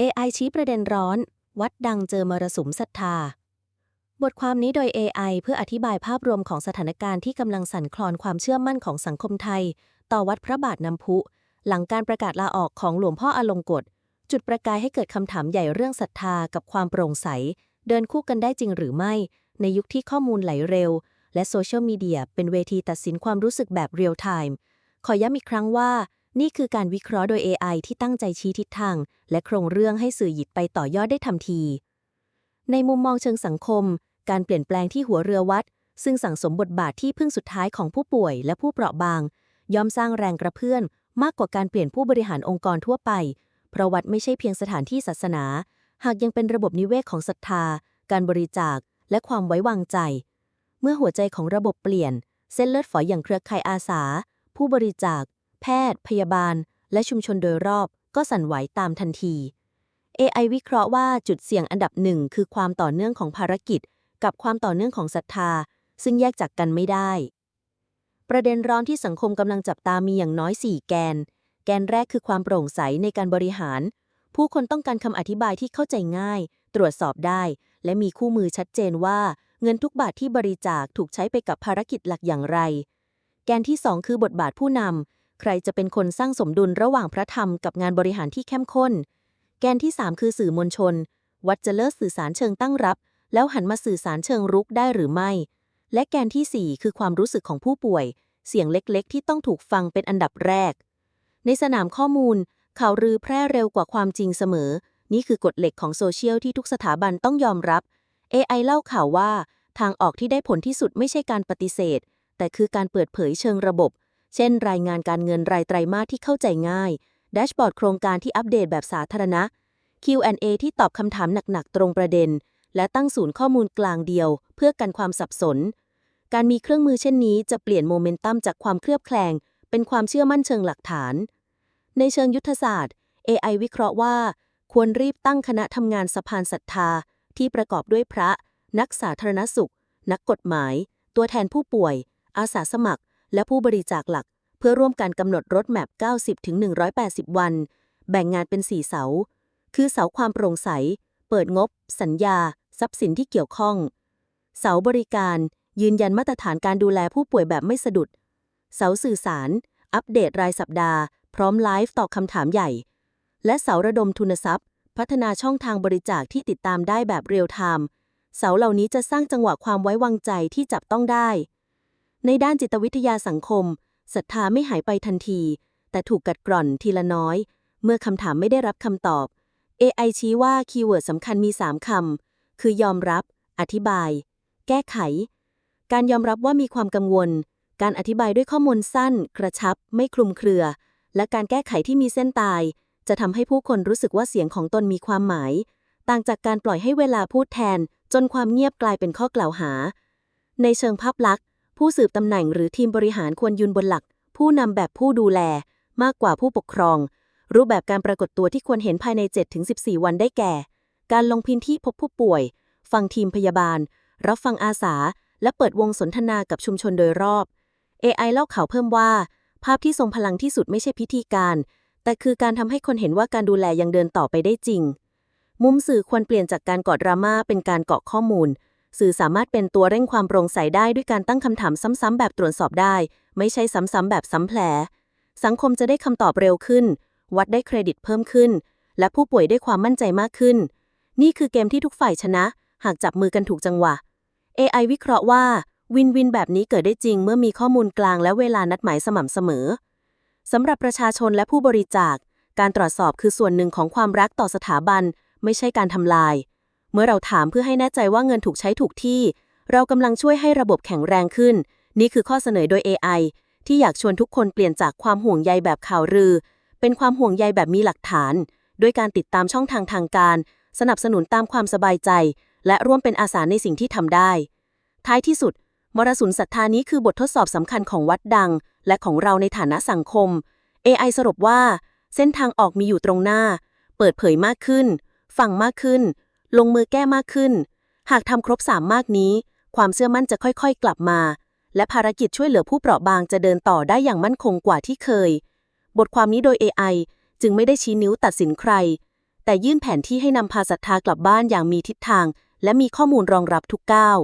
AI ชี้ประเด็นร้อน วัดดังเจอมรสุมศรัทธา บทความนี้โดย AI เพื่ออธิบายภาพรวมของสถานการณ์ที่กำลังสั่นคลอนความเชื่อมั่นของสังคมไทย ต่อวัดพระบาทน้ำพุ หลังการประกาศลาออกของหลวงพ่ออลงกฎ จุดประกายให้เกิดคำถามใหญ่เรื่องศรัทธากับความโปร่งใส เดินคู่กันได้จริงหรือไม่ ในยุคที่ข้อมูลไหลเร็ว และโซเชียลมีเดียเป็นเวทีตัดสินความรู้สึกแบบเรียลไทม์ขอย้ำอีกครั้งว่า นี่คือการวิเคราะห์โดย AI ที่ตั้งใจชี้ทิศทาง และโครงเรื่องให้สื่อหยิบไปต่อยอดได้ทันที ในมุมมองเชิงสังคม การเปลี่ยนแปลงที่หัวเรือวัด ซึ่งสั่งสมบทบาทที่พึ่งสุดท้ายของผู้ป่วยและผู้เปราะบาง ย่อมสร้างแรงกระเพื่อน มากกว่าการเปลี่ยนผู้บริหารองค์กรทั่วไป เพราะวัดไม่ใช่เพียงสถานที่ศาสนา หากยังเป็นระบบนิเวศของศรัทธา การบริจาค และความไว้วางใจ เมื่อหัวใจของระบบเปลี่ยน เส้นเลือดฝอยอย่างเครือข่ายอาสา ผู้บริจาค แพทย์ พยาบาล และชุมชนโดยรอบก็สั่นไหวตามทันที AI วิเคราะห์ว่าจุดเสี่ยงอันดับหนึ่งคือความต่อเนื่องของภารกิจ กับความต่อเนื่องของศรัทธา ซึ่งแยกจากกันไม่ได้ ประเด็นร้อนที่สังคมกำลังจับตามีอย่างน้อย 4 แกน แกนแรกคือความโปร่งใสในการบริหาร ผู้คนต้องการคำอธิบายที่เข้าใจง่าย ตรวจสอบได้ และมีคู่มือชัดเจนว่า เงินทุกบาทที่บริจาคถูกใช้ไปกับภารกิจหลักอย่างไร แกนที่ 2 คือบทบาทผู้นำ ใครจะเป็นคนสร้างสมดุลระหว่างพระธรรมกับงานบริหารที่เข้มข้น แกนที่ 3 คือสื่อมวลชน วัดจะเลิกสื่อสารเชิงตั้งรับ แล้วหันมาสื่อสารเชิงรุกได้หรือไม่ และแกนทีสี่ 4 คือความรู้สึกของผู้ป่วย เสียงเล็กๆ ที่ต้องถูกฟังเป็นอันดับแรก ในสนามข้อมูลข่าวลือแพร่เร็วกว่าความจริงเสมอ นี่คือกฎเหล็กของโซเชียลที่ทุกสถาบันต้องยอมรับ AI เล่าข่าวว่า ทางออกที่ได้ผลที่สุดไม่ใช่การปฏิเสธ แต่คือการเปิดเผยเชิงระบบ เช่น รายงานการเงินรายไตรมาสที่เข้าใจง่ายแดชบอร์ดโครงการที่อัปเดตแบบสาธารณะ Q&A ที่ตอบคำถามหนัก ๆ ตรงประเด็น และตั้งศูนย์ข้อมูลกลางเดียว เพื่อกันความสับสน การมีเครื่องมือเช่นนี้จะเปลี่ยนโมเมนตัมจากความเคลือบแคลง เป็นความเชื่อมั่นเชิงหลักฐาน ในเชิงยุทธศาสตร์ AI วิเคราะห์ว่า ควรรีบตั้งคณะทำงานสะพานศรัทธา ที่ประกอบด้วยพระ นักสาธารณสุข นักกฎหมาย ตัวแทนผู้ป่วย อาสาสมัคร และผู้บริจาคหลัก เพื่อร่วมกันกำหนดรถแมพ 90-180 วัน แบ่งงานเป็น 4 เสา คือเสาความโปร่งใส เปิดงบ สัญญา ทรัพย์สินที่เกี่ยวข้อง เสาบริการ ยืนยันมาตรฐานการดูแลผู้ป่วยแบบไม่สะดุด เสาสื่อสาร อัปเดตรายสัปดาห์ พร้อมไลฟ์ตอบคำถามใหญ่ และเสาระดมทุนทรัพย์ พัฒนาช่องทางบริจาคที่ติดตามได้แบบเรียลไทม์เสาเหล่านี้จะสร้างจังหวะความไว้วางใจที่จับต้องได้ ในด้านจิตวิทยาสังคมศรัทธาไม่หายไปทันที แต่ถูกกัดกร่อนทีละน้อย เมื่อคำถามไม่ได้รับคำตอบ AI ชี้ว่าคีย์เวิร์ดสำคัญมี 3 คำ คือยอมรับ อธิบาย แก้ไข การยอมรับว่ามีความกังวล การอธิบายด้วยข้อมูลสั้น กระชับ ไม่คลุมเครือ และการแก้ไขที่มีเส้นตาย จะทำให้ผู้คนรู้สึกว่าเสียงของตนมีความหมาย ต่างจากการปล่อยให้เวลาพูดแทน จนความเงียบกลายเป็นข้อกล่าวหา ในเชิงภาพลักษณ์ ผู้สืบตำแหน่งหรือทีมบริหารควรยืนบนหลัก ผู้นำแบบผู้ดูแล มากกว่าผู้ปกครอง รูปแบบการปรากฏตัวที่ควรเห็นภายใน 7-14 วันได้แก่ การลงพื้นที่พบผู้ป่วย ฟังทีมพยาบาล รับฟังอาสา และเปิดวงสนทนากับชุมชนโดยรอบ AI เล่าข่าวเพิ่มว่า ภาพที่ทรงพลังที่สุดไม่ใช่พิธีการ แต่คือการทำให้คนเห็นว่าการดูแลยังเดินต่อไปได้จริง มุมสื่อควรเปลี่ยนจากการกอดดราม่าเป็นการเกาะข้อมูล สื่อสามารถเป็นตัวเร่งความโปร่งใสได้ด้วยการตั้งคำถามซ้ำๆแบบตรวจสอบได้ ไม่ใช่ซ้ำๆแบบซ้ำแผล สังคมจะได้คำตอบเร็วขึ้น วัดได้เครดิตเพิ่มขึ้น และผู้ป่วยได้ความมั่นใจมากขึ้น นี่คือเกมที่ทุกฝ่ายชนะ หากจับมือกันถูกจังหวะ AI วิเคราะห์ว่าวินวินแบบนี้เกิดได้จริงเมื่อมีข้อมูลกลางและเวลานัดหมายสม่ำเสมอสำหรับประชาชนและผู้บริจาค การตรวจสอบคือส่วนหนึ่งของความรักต่อสถาบัน ไม่ใช่การทำลาย มื่อเราถามเพื่อให้แน่ใจว่าเงินถูกใช้ถูกที่ เรากำลังช่วยให้ระบบแข็งแรงขึ้น นี่คือข้อเสนอโดย AI ที่อยากชวนทุกคนเปลี่ยนจากความห่วงใยแบบข่าวลือ เป็นความห่วงใยแบบมีหลักฐาน ด้วยการติดตามช่องทางทางการ สนับสนุนตามความสบายใจ และร่วมเป็นอาสาในสิ่งที่ทำได้ ท้ายที่สุด มรสุมศรัทธานี้คือบททดสอบสำคัญของวัดดัง และของเราในฐานะสังคม AI สรุปว่า เส้นทางออกมีอยู่ตรงหน้า เปิดเผยมากขึ้น ฟังมากขึ้น ลงมือแก้มากขึ้น หากทำครบสามมากนี้ ความเชื่อมั่นจะค่อยๆ กลับมา และภารกิจช่วยเหลือผู้เปราะบางจะเดินต่อได้อย่างมั่นคงกว่าที่เคย บทความนี้โดย AI จึงไม่ได้ชี้นิ้วตัดสินใคร แต่ยื่นแผนที่ให้นำพาศรัทธากลับบ้านอย่างมีทิศทาง และมีข้อมูลรองรับทุกก้าว